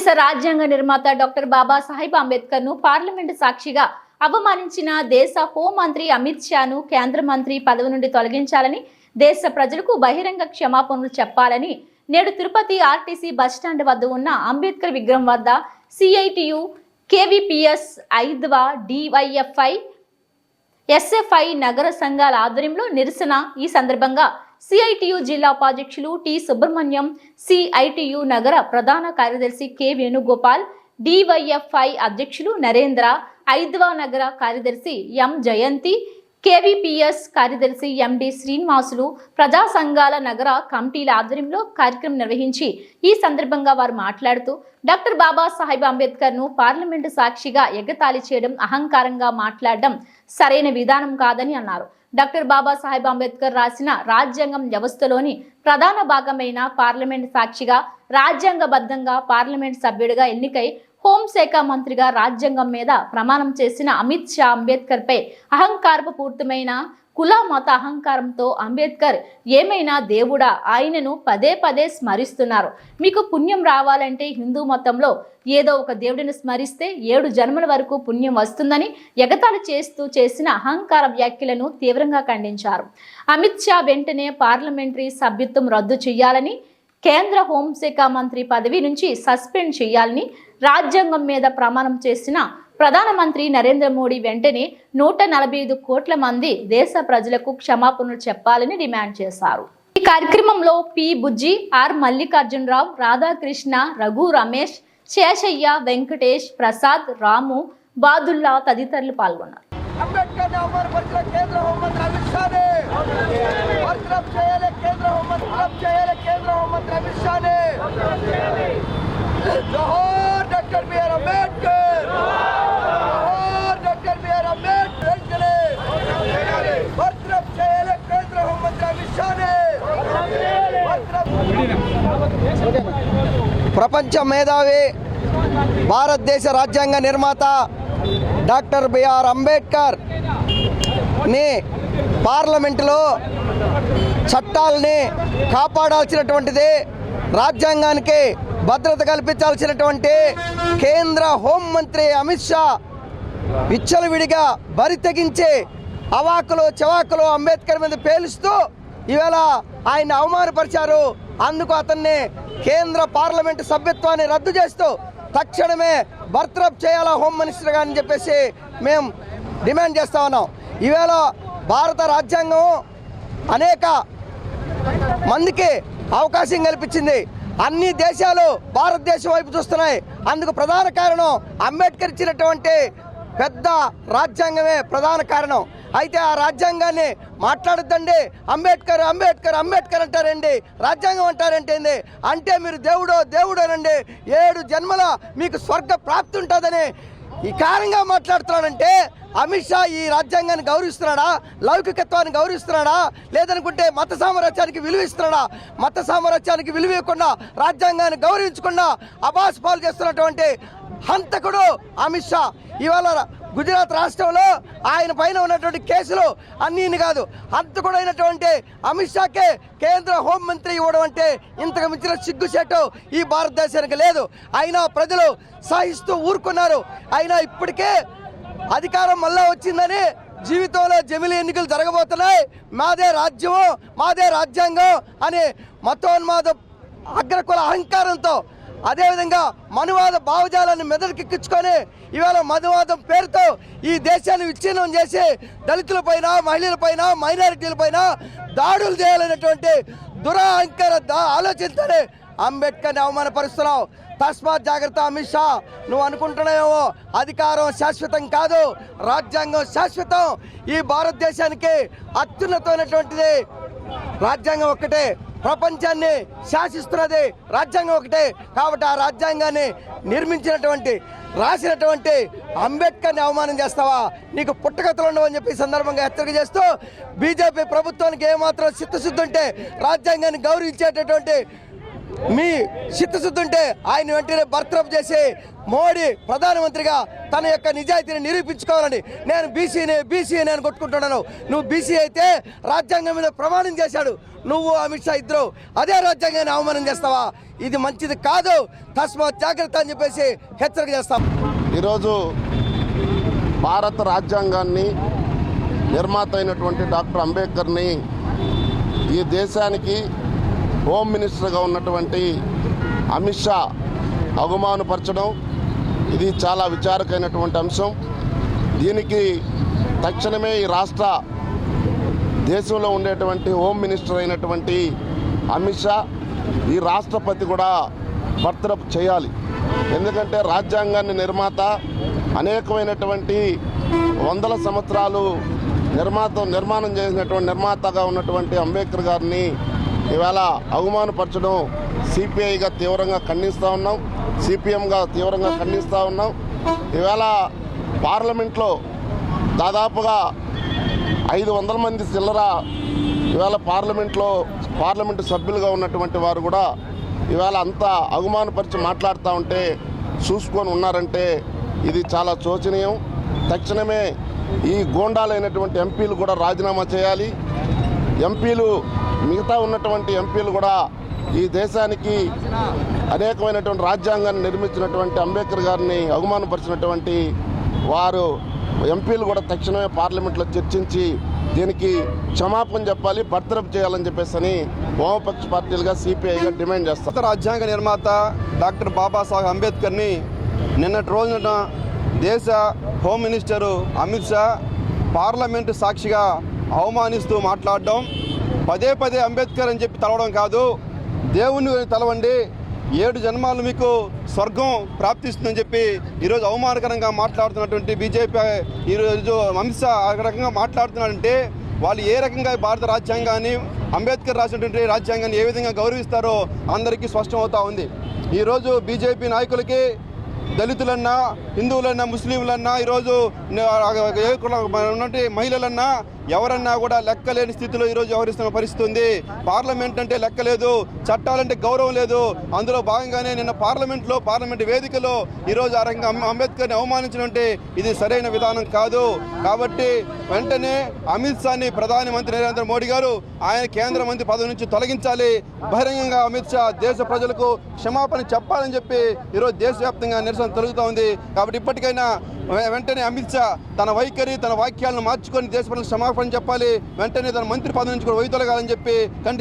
దేశ రాజ్యాంగ నిర్మాత డాక్టర్ బాబాసాహెబ్ అంబేద్కర్ను పార్లమెంటు సాక్షిగా అవమానించిన దేశ హోంమంత్రి అమిత్ షాను కేంద్ర మంత్రి పదవి నుండి తొలగించాలని దేశ ప్రజలకు బహిరంగ క్షమాపణలు చెప్పాలని నేడు తిరుపతి ఆర్టీసీ బస్టాండ్ వద్ద ఉన్న అంబేద్కర్ విగ్రహం వద్ద సిఐటియు కేవీపీఎస్ ఐద్వ డివైఎఫ్ఐ ఎస్ఎఫ్ఐ నగర సంఘాల ఆధ్వర్యంలో నిరసన ఈ సందర్భంగా సిఐటియు జిల్లా ఉపాధ్యక్షులు టి సుబ్రహ్మణ్యం సిఐటియు నగర ప్రధాన కార్యదర్శి కె వేణుగోపాల్ డివైఎఫ్ఐ అధ్యక్షులు నరేంద్ర ఐద్వా నగర కార్యదర్శి ఎం జయంతి కేవీపీఎస్ కార్యదర్శి ఎండి శ్రీనివాసులు ప్రజా సంఘాల నగర కమిటీల ఆధ్వర్యంలో కార్యక్రమం నిర్వహించి ఈ సందర్భంగా వారు మాట్లాడుతూ డాక్టర్ బాబాసాహెబ్ అంబేద్కర్ను పార్లమెంటు సాక్షిగా ఎగతాళి చేయడం అహంకారంగా మాట్లాడడం సరైన విధానం కాదని అన్నారు. డాక్టర్ బాబాసాహెబ్ అంబేద్కర్ రాసిన రాజ్యాంగం వ్యవస్థలోని ప్రధాన భాగమైన పార్లమెంట్ సాక్షిగా రాజ్యాంగబద్ధంగా పార్లమెంట్ సభ్యుడిగా ఎన్నికై హోంశాఖ మంత్రిగా రాజ్యాంగం మీద ప్రమాణం చేసిన అమిత్ షా అంబేద్కర్ పై అహంకారపు పూర్తమైన కుల మత అహంకారంతో అంబేద్కర్ ఏమైనా దేవుడా? ఆయనను పదే పదే స్మరిస్తున్నారు. మీకు పుణ్యం రావాలంటే హిందూ మతంలో ఏదో ఒక దేవుడిని స్మరిస్తే ఏడు జన్మల వరకు పుణ్యం వస్తుందని ఎగతాళి చేస్తూ చేసిన అహంకార వ్యాఖ్యలను తీవ్రంగా ఖండించారు. అమిత్ షా వెంటనే పార్లమెంటరీ సభ్యత్వం రద్దు చేయాలని కేంద్ర హోంశాఖ మంత్రి పదవి నుంచి సస్పెండ్ చేయాలని రాజ్యాంగం మీద ప్రమాణం చేసిన ప్రధానమంత్రి నరేంద్ర మోడీ వెంటనే నూట నలభై ఐదు కోట్ల మంది దేశ ప్రజలకు క్షమాపణలు చెప్పాలని డిమాండ్ చేశారు. ఈ కార్యక్రమంలో పి. బుజ్జి ఆర్. మల్లికార్జునరావు రాధాకృష్ణ రఘు రమేష్ శేషయ్య వెంకటేష్ ప్రసాద్ రాము బాదుల్లా తదితరులు పాల్గొన్నారు అంబేద్కర్ అవమానపరిచిన కేంద్ర హోంమంత్రి అమిత్ షాని బర్తరఫ్ చేయాలి కేంద్ర హోంమంత్రి బర్తరఫ్ చేయాలి కేంద్ర అమిత్ షాని జోహార్ డాక్టర్ బిఆర్ అంబేద్కర్ జోహార్ డాక్టర్ బిఆర్ అంబేద్కర్ వెంటనే బర్తరఫ్ చేయాలి కేంద్ర హోంమంత్రి అమిత్ షాని ప్రపంచ మేధావి భారతదేశ రాజ్యాంగ నిర్మాత డాక్టర్ బిఆర్ అంబేద్కర్ని పార్లమెంటులో చట్టాలని కాపాడాల్సినటువంటిది రాజ్యాంగానికి భద్రత కల్పించాల్సినటువంటి కేంద్ర హోంమంత్రి అమిత్ షా విచ్చలవిడిగా బరి తెగించి అవాకులు చవాకులు అంబేద్కర్ మీద పేలుస్తూ ఈవేళ ఆయన అవమానపరిచారు. అందుకు అతన్ని కేంద్ర పార్లమెంటు సభ్యత్వాన్ని రద్దు చేస్తూ తక్షణమే బర్త్రప్ చేయాలా హోమ్ మినిస్టర్ గారని చెప్పేసి మేము డిమాండ్ చేస్తా ఉన్నాం. ఈవేళ భారత రాజ్యాంగం అనేక మందికి అవకాశం కల్పించింది. అన్ని దేశాలు భారతదేశం వైపు చూస్తున్నాయి. అందుకు ప్రధాన కారణం అంబేద్కర్ ఇచ్చినటువంటి పెద్ద రాజ్యాంగమే ప్రధాన కారణం. అయితే ఆ రాజ్యాంగాన్ని మాట్లాడద్దండి. అంబేద్కర్ అంబేద్కర్ అంబేద్కర్ అంటారండి. రాజ్యాంగం అంటారంటేంది అంటే మీరు దేవుడో దేవుడోనండి. ఏడు జన్మల మీకు స్వర్గ ప్రాప్తి ఉంటుందని ఈ కారణంగా మాట్లాడుతున్నాడంటే అమిత్ షా ఈ రాజ్యాంగాన్ని గౌరవిస్తున్నాడా? లౌకికత్వాన్ని గౌరవిస్తున్నాడా? లేదనుకుంటే మత సామరాజ్యానికి విలువ ఇస్తున్నాడా? మత సామరాజ్యానికి విలువ ఇవ్వకుండా రాజ్యాంగాన్ని గౌరవించకుండా అబాస్ పాలు చేస్తున్నటువంటి హంతకుడు అమిత్ షా. ఇవాళ గుజరాత్ రాష్ట్రంలో ఆయన పైన ఉన్నటువంటి కేసులు అన్నీ కాదు. హంతకుడైనటువంటి అమిత్ షాకే కేంద్ర హోంమంత్రి ఇవ్వడం అంటే ఇంతకు మించిన సిగ్గుచేటు ఈ భారతదేశానికి లేదు. అయినా ప్రజలు సహిస్తూ ఊరుకున్నారు. అయినా ఇప్పటికే అధికారం మళ్ళా వచ్చిందని జీవితంలో జమిలి ఎన్నికలు జరగబోతున్నాయి. మాదే రాజ్యము మాదే రాజ్యాంగం అనే మతోన్మాద అగ్రకుల అహంకారంతో అదేవిధంగా మనువాద భావజాలాన్ని మెదడుకెక్కించుకొని ఇవాళ మనువాదం పేరుతో ఈ దేశాన్ని విచ్ఛిన్నం చేసి దళితులపైన మహిళలపైన మైనారిటీలపైన దాడులు చేయాలనేటువంటి దురహంకార ఆలోచనతోనే అంబేద్కర్ని అవమానపరుస్తున్నావు. తస్మాత్ జాగ్రత్త అమిత్ షా. నువ్వు అనుకుంటున్నావేమో అధికారం శాశ్వతం కాదు రాజ్యాంగం శాశ్వతం. ఈ భారతదేశానికి అత్యున్నతమైనటువంటిది రాజ్యాంగం ఒక్కటే. ప్రపంచాన్ని శాసిస్తున్నది రాజ్యాంగం ఒకటే కాబట్టి ఆ రాజ్యాంగాన్ని నిర్మించినటువంటి రాసినటువంటి అంబేద్కర్ని అవమానం చేస్తావా? నీకు పుట్టగతులు ఉండవని చెప్పి సందర్భంగా హెచ్చరిక చేస్తూ బీజేపీ ప్రభుత్వానికి ఏమాత్రం చిత్తశుద్ధి ఉంటే రాజ్యాంగాన్ని గౌరవించేటటువంటి మీ చిత్తశుద్ధి ఉంటే ఆయన వెంటనే బర్తరఫ్ చేసి మోడీ ప్రధానమంత్రిగా తన యొక్క నిజాయితీని నిరూపించుకోవాలని నేను బీసీని బీసీ నేను కొట్టుకుంటున్నాను. నువ్వు బీసీ అయితే రాజ్యాంగం మీద ప్రమాణం చేశాడు. నువ్వు అమిత్ షా ఇద్దరు అదే రాజ్యాంగాన్ని అవమానం చేస్తావా? ఇది మంచిది కాదు. తస్మాత్ జాగ్రత్త అని చెప్పేసి హెచ్చరిక చేస్తాం. ఈరోజు భారత రాజ్యాంగాన్ని నిర్మాత అయినటువంటి డాక్టర్ అంబేద్కర్ని ఈ దేశానికి హోమ్ మినిస్టర్గా ఉన్నటువంటి అమిత్ షా అవమానపరచడం ఇది చాలా విచారకైనటువంటి అంశం. దీనికి తక్షణమే ఈ రాష్ట్ర దేశంలో ఉండేటువంటి హోమ్ మినిస్టర్ అయినటువంటి అమిత్ షా ఈ రాష్ట్రపతి కూడా బర్తరఫ్ చేయాలి. ఎందుకంటే రాజ్యాంగాన్ని నిర్మాత అనేకమైనటువంటి వందల సంవత్సరాలు నిర్మాత నిర్మాణం చేసినటువంటి నిర్మాతగా ఉన్నటువంటి అంబేద్కర్ గారిని ఇవాళ అవమానపరచడం సిపిఐగా తీవ్రంగా ఖండిస్తూ ఉన్నాం. సిపిఎంగా తీవ్రంగా ఖండిస్తూ ఉన్నాం. ఇవాళ పార్లమెంట్లో దాదాపుగా ఐదు వందల మంది చిల్లర ఇవాళ పార్లమెంట్లో పార్లమెంటు సభ్యులుగా ఉన్నటువంటి వారు కూడా ఇవాళ అంతా అవమానపరిచి మాట్లాడుతూ ఉంటే చూసుకొని ఉన్నారంటే ఇది చాలా శోచనీయం. తక్షణమే ఈ గోండాలైనటువంటి ఎంపీలు కూడా రాజీనామా చేయాలి. ఎంపీలు మిగతా ఉన్నటువంటి ఎంపీలు కూడా ఈ దేశానికి అనేకమైనటువంటి రాజ్యాంగాన్ని నిర్మించినటువంటి అంబేద్కర్ గారిని అవమానపరిచినటువంటి వారు ఎంపీలు కూడా తక్షణమే పార్లమెంట్లో చర్చించి దీనికి క్షమాపణ చెప్పాలి బర్తరఫ్ చేయాలని చెప్పేసి అని వామపక్ష పార్టీలుగా సిపిఐగా డిమాండ్ చేస్తారు. రాజ్యాంగ నిర్మాత డాక్టర్ బాబాసాహెబ్ అంబేద్కర్ని నిన్నటి రోజున దేశ home minister Amit Shah parliament సాక్షిగా అవమానిస్తూ మాట్లాడడం పదే పదే అంబేద్కర్ అని చెప్పి తలవడం కాదు. దేవుని తలవండి. ఏడు జన్మాలు మీకు స్వర్గం ప్రాప్తిస్తుందని చెప్పి ఈరోజు అవమానకరంగా మాట్లాడుతున్నటువంటి బీజేపీ ఈరోజు అమిత్ షా ఆ రకంగా మాట్లాడుతున్నాడంటే వాళ్ళు ఏ రకంగా భారత రాజ్యాంగాన్ని అంబేద్కర్ రాసినటువంటి రాజ్యాంగాన్ని ఏ విధంగా గౌరవిస్తారో అందరికీ స్పష్టం అవుతా ఉంది. ఈరోజు బీజేపీ నాయకులకి దళితులన్నా హిందువులన్నా ముస్లింలన్నా ఈరోజు న- ఉన్నటువంటి మహిళలన్నా ఎవరన్నా కూడా లెక్కలేని స్థితిలో ఈరోజు వ్యవహరిస్తున్న పరిస్థితి ఉంది పార్లమెంట్ అంటే లెక్క లేదు చట్టాలంటే గౌరవం లేదు. అందులో భాగంగానే నిన్న పార్లమెంట్లో పార్లమెంట్ వేదికలో ఈరోజు ఆ రంగ అంబేద్కర్ని అవమానించడంటే ఇది సరైన విధానం కాదు. కాబట్టి వెంటనే అమిత్ షాని ప్రధానమంత్రి నరేంద్ర మోడీ గారు ఆయన కేంద్ర మంత్రి పదవి నుంచి తొలగించాలి. బహిరంగంగా అమిత్ షా దేశ ప్రజలకు క్షమాపణ చెప్పాలని చెప్పి ఈరోజు దేశవ్యాప్తంగా నిరసన తొలుగుతూ ఉంది. కాబట్టి ఇప్పటికైనా వెంటనే అమిత్ షా తన వైఖరి తన వాక్యాలను మార్చుకొని దేశ ప్రజలకు క్షమాపణ చెప్పాలి. వెంటనే తన మంత్రి పదవి నుంచి కూడా వైదొలగాలని చెప్పి